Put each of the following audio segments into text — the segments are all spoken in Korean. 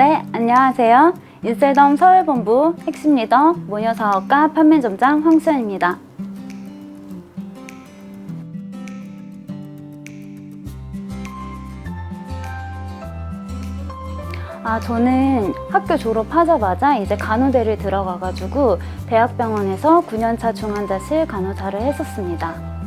네, 안녕하세요. 인셀덤 서울본부 핵심 리더 모녀사업가 판매점장 황수연입니다. 아, 저는 학교 졸업하자마자 이제 간호대를 들어가가지고 대학병원에서 9년차 중환자실 간호사를 했었습니다.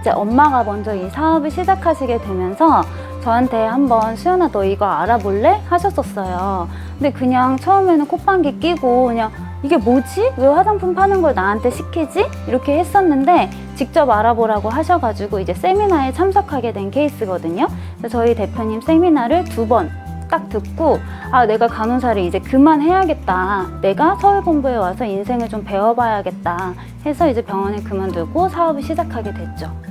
이제 엄마가 먼저 이 사업을 시작하시게 되면서 저한테 한번 수연아 너 이거 알아볼래? 하셨었어요. 근데 그냥 처음에는 콧방귀 끼고 그냥 이게 뭐지? 왜 화장품 파는 걸 나한테 시키지? 이렇게 했었는데 직접 알아보라고 하셔가지고 이제 세미나에 참석하게 된 케이스거든요. 그래서 저희 대표님 세미나를 두번 딱 듣고 아 내가 간호사를 이제 그만해야겠다. 내가 서울본부에 와서 인생을 좀 배워봐야겠다. 해서 이제 병원을 그만두고 사업을 시작하게 됐죠.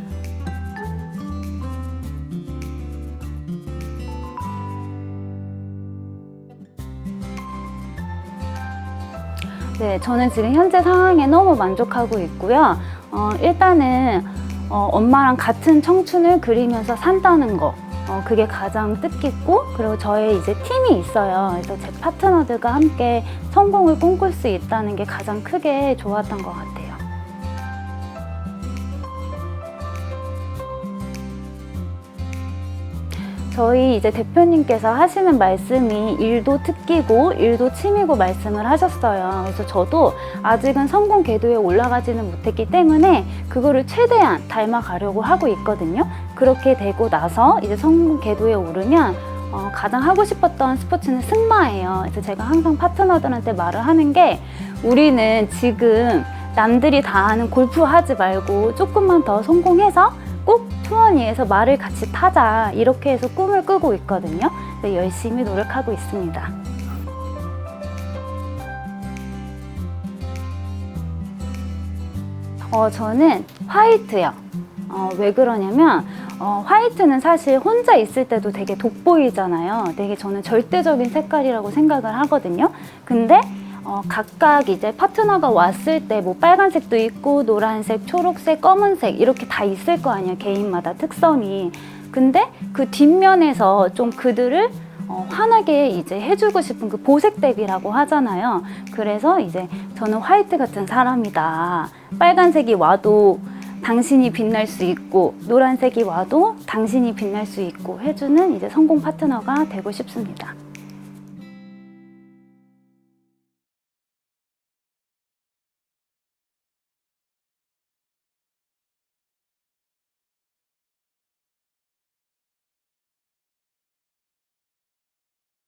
네, 저는 지금 현재 상황에 너무 만족하고 있고요. 어, 일단은 어, 엄마랑 같은 청춘을 그리면서 산다는 거. 어, 그게 가장 뜻깊고, 그리고 저의 이제 팀이 있어요. 그래서 제 파트너들과 함께 성공을 꿈꿀 수 있다는 게 가장 크게 좋았던 것 같아요. 저희 이제 대표님께서 하시는 말씀이 일도 특기고 일도 취미고 말씀을 하셨어요. 그래서 저도 아직은 성공 궤도에 올라가지는 못했기 때문에 그거를 최대한 닮아가려고 하고 있거든요. 그렇게 되고 나서 이제 성공 궤도에 오르면 어, 가장 하고 싶었던 스포츠는 승마예요. 그래서 제가 항상 파트너들한테 말을 하는 게 우리는 지금 남들이 다 하는 골프 하지 말고 조금만 더 성공해서 꼭 투어니에서 말을 같이 타자 이렇게 해서 꿈을 꾸고 있거든요. 열심히 노력하고 있습니다. 어, 저는 화이트요. 어, 왜 그러냐면 어, 화이트는 사실 혼자 있을 때도 되게 돋보이잖아요. 되게 저는 절대적인 색깔이라고 생각을 하거든요. 근데 어, 각각 이제 파트너가 왔을 때 뭐 빨간색도 있고 노란색, 초록색, 검은색 이렇게 다 있을 거 아니에요. 개인마다 특성이. 근데 그 뒷면에서 좀 그들을 어, 환하게 이제 해주고 싶은 그 보색 대비라고 하잖아요. 그래서 이제 저는 화이트 같은 사람이다. 빨간색이 와도 당신이 빛날 수 있고 노란색이 와도 당신이 빛날 수 있고 해주는 이제 성공 파트너가 되고 싶습니다.